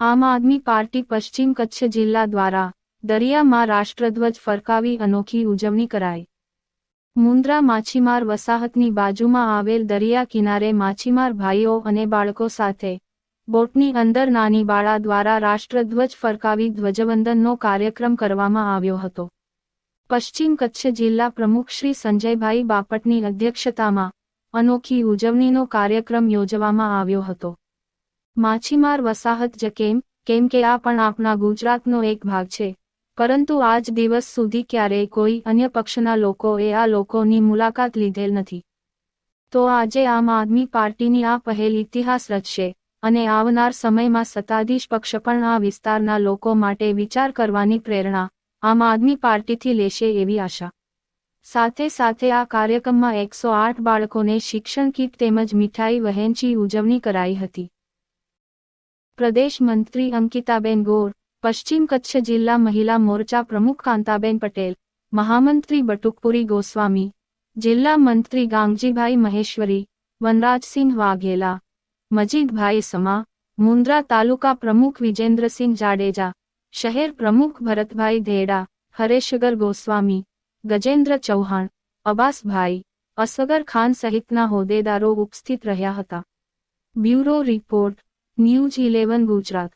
આમ આદમી પાર્ટી પશ્ચિમ કચ્છ જિલ્લા દ્વારા દરિયામાં રાષ્ટ્રધ્વજ ફરકાવી અનોખી ઉજવણી કરાઈ. મુન્દ્રા માછીમાર વસાહતની બાજુમાં આવેલ દરિયા કિનારે માછીમાર ભાઈઓ અને બાળકો સાથે બોટની અંદર નાની બાળા દ્વારા રાષ્ટ્રધ્વજ ફરકાવી ધ્વજવંદનનો કાર્યક્રમ કરવામાં આવ્યો હતો. પશ્ચિમ કચ્છ જિલ્લા પ્રમુખ શ્રી સંજયભાઈ બાપટની અધ્યક્ષતામાં અનોખી ઉજવણીનો કાર્યક્રમ યોજવામાં આવ્યો હતો. માછીમાર વસાહત જ કેમ કેમ કે આ પણ આપણા ગુજરાતનો એક ભાગ છે. પરંતુ આજ દિવસ સુધી ક્યારેય કોઈ અન્ય પક્ષના લોકોએ આ લોકોની મુલાકાત લીધેલ નથી. તો આજે આમ આદમી પાર્ટીની આ પહેલ ઇતિહાસ રચશે અને આવનાર સમયમાં સત્તાધીશ પક્ષ પણ આ વિસ્તારના લોકો માટે વિચાર કરવાની પ્રેરણા આમ આદમી પાર્ટીથી લેશે એવી આશા. સાથે સાથે આ કાર્યક્રમમાં એકસો આઠ બાળકોને શિક્ષણ કીટ તેમજ મીઠાઈ, વહેંચી, ઉજવણી કરાઈ હતી. પ્રદેશ મંત્રી અંકિતાબેન ગોર, પશ્ચિમ કચ્છ જિલ્લા મહિલા મોરચા પ્રમુખ કાંતાબેન પટેલ, મહામંત્રી બટુકપુરી ગોસ્વામી, જિલ્લા મંત્રી ગાંગજીભાઈ મહેશ્વરી, વનરાજસિંહ વાઘેલા, મજીદભાઈ સમા, મુન્દ્રા તાલુકા પ્રમુખ વિજેન્દ્રસિંહ જાડેજા શહેર પ્રમુખ ભરતભાઈ ધેડા, હરેશગર ગોસ્વામી, ગજેન્દ્ર ચૌહાણ અબાસભાઈ અસગર ખાન સહિતના હોદ્દેદારો ઉપસ્થિત રહ્યા હતા. Bureau report, news eleven Gujarat.